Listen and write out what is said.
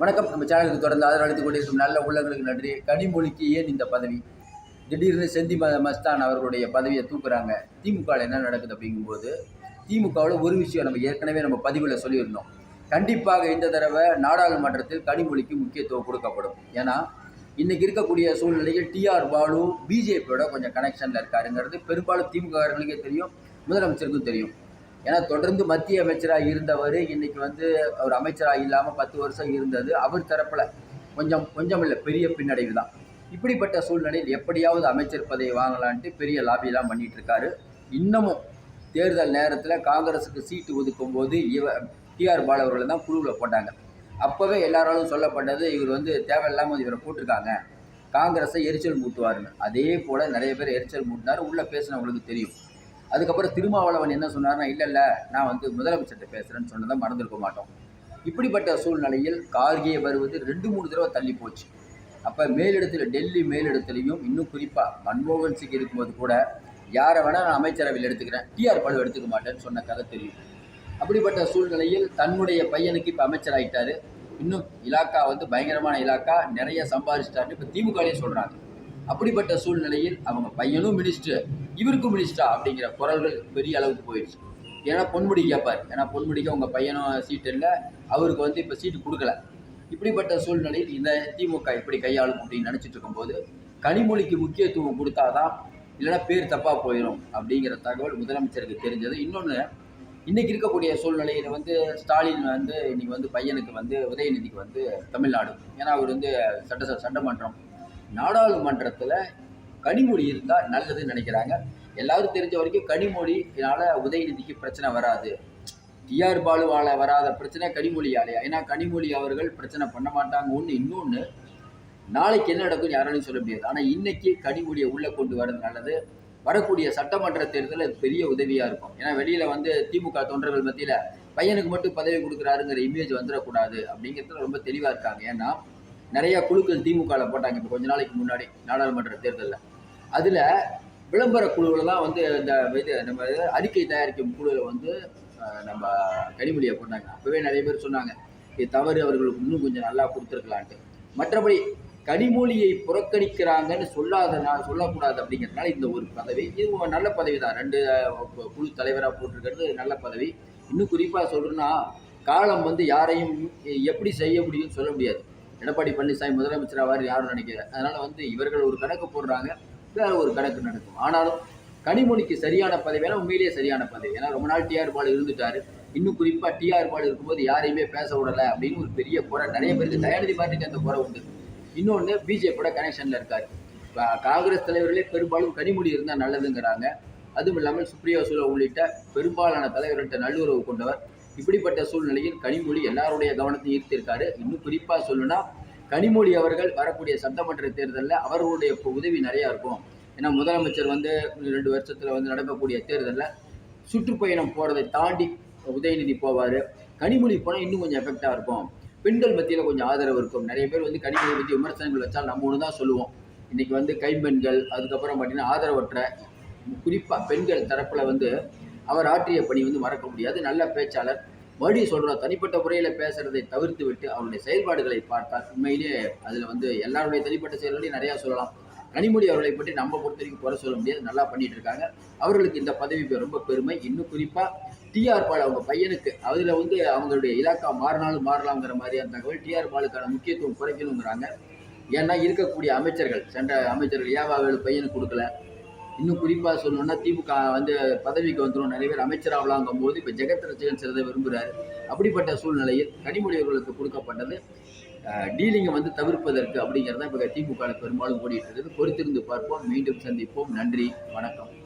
வணக்கம். நம்ம சேனலுக்கு தொடர்ந்து ஆதரவு அளித்துக் கொண்டிருக்கும் நல்ல உள்ளங்களுக்கு நன்றி. கனிமொழிக்கு ஏன் இந்த பதவி? திடீர்னு செந்தி மஸ்தான் அவர்களுடைய பதவியை தூக்குறாங்க. திமுகவில் என்ன நடக்குது அப்படிங்கும்போது திமுகவில் ஒரு விஷயம் நம்ம ஏற்கனவே நம்ம பதிவில் சொல்லியிருந்தோம். கண்டிப்பாக இந்த தடவை நாடாளுமன்றத்தில் கனிமொழிக்கு முக்கியத்துவம் கொடுக்கப்படும். ஏன்னா இன்றைக்கி இருக்கக்கூடிய சூழ்நிலையில் டிஆர் பாலு பிஜேபியோட கொஞ்சம் கனெக்ஷனில் இருக்காருங்கிறது பெரும்பாலும் திமுகவர்களுக்கே தெரியும் முதலமைச்சருக்கும் தெரியும். ஏன்னா தொடர்ந்து மத்திய அமைச்சராக இருந்தவர் இன்றைக்கி வந்து அவர் அமைச்சராக இல்லாமல் பத்து வருஷம் இருந்தது. அவர் தரப்பில் கொஞ்சம் கொஞ்சம் இல்லை பெரிய பின்னடைவு தான். இப்படிப்பட்ட சூழ்நிலையில் எப்படியாவது அமைச்சர் பதவி வாங்கலான்ட்டு பெரிய லாபியெல்லாம் பண்ணிட்டு இருக்காரு இன்னமும் தேர்தல் நேரத்தில் காங்கிரஸுக்கு சீட்டு ஒதுக்கும் போது இவ டிஆர் பாலு அவர்களை தான் குழுவில் போட்டாங்க. அப்போவே எல்லாராலும் சொல்லப்பட்டது இவர் வந்து தேவையில்லாமல் இவரை போட்டிருக்காங்க. காங்கிரஸை எரிச்சல் மூட்டுவாருன்னு. அதே போல் நிறைய பேர் எரிச்சல் மூட்டினார். உள்ளே பேசினவங்களுக்கு தெரியும். அதுக்கப்புறம் திருமாவளவன் என்ன சொன்னார்னா இல்லை இல்லை நான் வந்து முதலமைச்சர்கிட்ட பேசுகிறேன்னு சொன்னதை மறந்துருக்க மாட்டோம். இப்படிப்பட்ட சூழ்நிலையில் கார்கே வருவது ரெண்டு மூணு தடவை தள்ளி போச்சு. அப்போ மேலிடத்தில் டெல்லி மேலிடத்துலையும் இன்னும் குறிப்பாக மன்மோகன் சிங் இருக்கும்போது கூட யாரை வேணால் நான் அமைச்சரவையில் எடுத்துக்கிறேன் டிஆர் பழு எடுத்துக்க மாட்டேன்னு சொன்ன கதை தெரியும். அப்படிப்பட்ட சூழ்நிலையில் தன்னுடைய பையனுக்கு இப்போ அமைச்சராயிட்டாரு இன்னும் இலாக்கா வந்து பயங்கரமான இலாக்கா நிறைய சம்பாதிச்சிட்டாருன்னு இப்போ திமுகலேயே சொல்கிறாங்க அப்படிப்பட்ட சூழ்நிலையில் அவங்க பையனும் மினிஸ்டர் இவருக்கும் மினிஸ்டரா அப்படிங்கிற குரல்கள் பெரிய அளவுக்கு போயிடுச்சு. ஏன்னா பொன்முடி கேட்பார் ஏன்னா பொன்முடிக்கு உங்கள் பையனும் சீட்டு இல்லை. அவருக்கு வந்து இப்போ சீட்டு கொடுக்கல. இப்படிப்பட்ட சூழ்நிலையில் இந்த திமுக எப்படி கையாளும் அப்படின்னு நினச்சிட்டு இருக்கும்போது கனிமொழிக்கு முக்கியத்துவம் கொடுத்தாதான் இல்லைன்னா பேர் தப்பாக போயிடும் அப்படிங்கிற தகவல் முதலமைச்சருக்கு தெரிஞ்சது. இன்னொன்று இன்றைக்கி இருக்கக்கூடிய சூழ்நிலையில் வந்து ஸ்டாலின் வந்து இன்றைக்கி வந்து பையனுக்கு வந்து உதயநிதிக்கு வந்து தமிழ்நாடு. ஏன்னா அவர் வந்து சட்ட சட்டமன்றம் நாடாளுமன்றத்தில் கனிமொழி இருந்தால் நல்லதுன்னு நினைக்கிறாங்க. எல்லாரும் தெரிஞ்ச வரைக்கும் கனிமொழினால உதயநிதிக்கு பிரச்சனை வராது. டிஆர் பாலுவால் வராத பிரச்சனை கனிமொழியாலையா? ஏன்னா கனிமொழி அவர்கள் பிரச்சனை பண்ண மாட்டாங்க. ஒன்று இன்னொன்று நாளைக்கு என்ன நடக்கும் யாராலையும் சொல்ல முடியாது. ஆனால் இன்னைக்கு கனிமொழியை உள்ளே கொண்டு வரது நல்லது. வரக்கூடிய சட்டமன்ற தேர்தலில் அது பெரிய உதவியாக இருக்கும். ஏன்னா வெளியில் வந்து திமுக தொண்டர்கள் மத்தியில் பையனுக்கு மட்டும் பதவி கொடுக்குறாருங்கிற இமேஜ் வந்துடக்கூடாது அப்படிங்கிறதுல ரொம்ப தெளிவாக இருக்காங்க. ஏன்னா நிறைய குழுக்கள் திமுகவில் போட்டாங்க இப்போ கொஞ்ச நாளைக்கு முன்னாடி நாடாளுமன்ற தேர்தலில். அதில் விளம்பர குழுவில் தான் வந்து இந்த இது நம்ம அறிக்கை தயாரிக்கும் குழுவில் வந்து நம்ம கனிமொழியை போட்டாங்க. அப்போவே நிறைய பேர் சொன்னாங்க இது தவறு அவர்களுக்கு இன்னும் கொஞ்சம் நல்லா கொடுத்துருக்கலான்ட்டு. மற்றபடி கனிமொழியை புறக்கணிக்கிறாங்கன்னு சொல்லாத நான் சொல்லக்கூடாது அப்படிங்கிறதுனால இந்த ஒரு பதவி இது ஒரு நல்ல பதவி தான். ரெண்டு குழு தலைவராக போட்டிருக்கிறது நல்ல பதவி. இன்னும் குறிப்பாக சொல்கிறேன்னா காலம் வந்து யாரையும் எப்படி செய்ய முடியும்னு சொல்ல முடியாது. எடப்பாடி பழனிசாமி முதலமைச்சர் ஆவார் யாரும் நினைக்கல. அதனால் வந்து இவர்கள் ஒரு கணக்கு போடுறாங்க வேற ஒரு கணக்கு நடக்கும். ஆனாலும் கனிமொழிக்கு சரியான பதவி ஏன்னா உண்மையிலேயே சரியான பதவி. ஏன்னா ரொம்ப நாள் டிஆர் பால் இருந்துட்டாரு. இன்னும் குறிப்பாக டிஆர் பால் இருக்கும்போது யாரையுமே பேச விடலை அப்படின்னு ஒரு பெரிய குறை. நிறைய பேருக்கு தயாநிதி மாற்றிக்கு அந்த குறை உண்டு. இன்னொன்று பிஜேபியோட கனெக்ஷனில் இருக்கார். இப்போ காங்கிரஸ் தலைவர்களே பெரும்பாலும் கனிமொழி இருந்தால் நல்லதுங்கிறாங்க. அதுவும் இல்லாமல் சுப்ரியா சூழல் உள்ளிட்ட பெரும்பாலான தலைவர்கள்ட்ட நல்லுறவு கொண்டவர். இப்படிப்பட்ட சூழ்நிலையில் கனிமொழி எல்லாருடைய கவனத்தையும் ஈர்த்திருக்காரு. இன்னும் குறிப்பாக சொல்லணும்னா கனிமொழி அவர்கள் வரக்கூடிய சட்டமன்ற தேர்தலில் அவர்களுடைய உதவி நிறையா இருக்கும். ஏன்னா முதலமைச்சர் வந்து ரெண்டு வருஷத்தில் வந்து நடக்கக்கூடிய தேர்தலில் சுற்றுப்பயணம் போகிறதை தாண்டி உதயநிதி போவார். கனிமொழி போனால் இன்னும் கொஞ்சம் எஃபெக்டாக இருக்கும். பெண்கள் மத்தியில் கொஞ்சம் ஆதரவு இருக்கும். நிறைய பேர் வந்து கனிமொழி பற்றி விமர்சனங்கள் வச்சால் நம்ம ஒன்று தான் சொல்லுவோம். இன்றைக்கி வந்து கைம்பெண்கள் அதுக்கப்புறம் பார்த்திங்கன்னா ஆதரவற்ற குறிப்பாக பெண்கள் தரப்பில் வந்து அவர் ஆற்றிய பணி வந்து மறக்க முடியாது. நல்ல பேச்சாளர். மறுபடி சொல்கிறோம் தனிப்பட்ட முறையில் பேசுகிறதை தவிர்த்து விட்டு அவருடைய செயல்பாடுகளை பார்த்தால் உண்மையிலேயே அதில் வந்து எல்லாருடைய தனிப்பட்ட செயல்களையும் நிறையா சொல்லலாம். கனிமொழி அவர்களை பற்றி நம்ம பொறுத்த வரைக்கும் குறை சொல்ல முடியாது. நல்லா பண்ணிட்டு இருக்காங்க. அவர்களுக்கு இந்த பதவி ரொம்ப பெருமை. இன்னும் குறிப்பாக டிஆர் பால் அவங்க பையனுக்கு அதில் வந்து அவங்களுடைய இலாக்கா மாறினாலும் மாறலாங்கிற மாதிரியான தகவல் டிஆர் பாலுக்கான முக்கியத்துவம் குறைக்கணுங்கிறாங்க. ஏன்னா இருக்கக்கூடிய அமைச்சர்கள் சென்ற அமைச்சர்கள் ஏவாவேலு பையனுக்கு கொடுக்கல. இன்னும் குறிப்பாக சொல்லணும்னா திமுக வந்து பதவிக்கு வந்துடும் நிறைய பேர் அமைச்சராகலாங்கும் போது இப்போ ஜெகத் ரசிகன் சிறதை விரும்புகிறாரு அப்படிப்பட்ட சூழ்நிலையில் கனிமொழி அவர்களுக்கு கொடுக்கப்பட்டது டீலிங்கை வந்து தவிர்ப்பதற்கு அப்படிங்கிறத இப்போ திமுக பெரும்பாலும் ஓடிட்டு இருக்குது. பொறுத்திருந்து பார்ப்போம். மீண்டும் சந்திப்போம். நன்றி. வணக்கம்.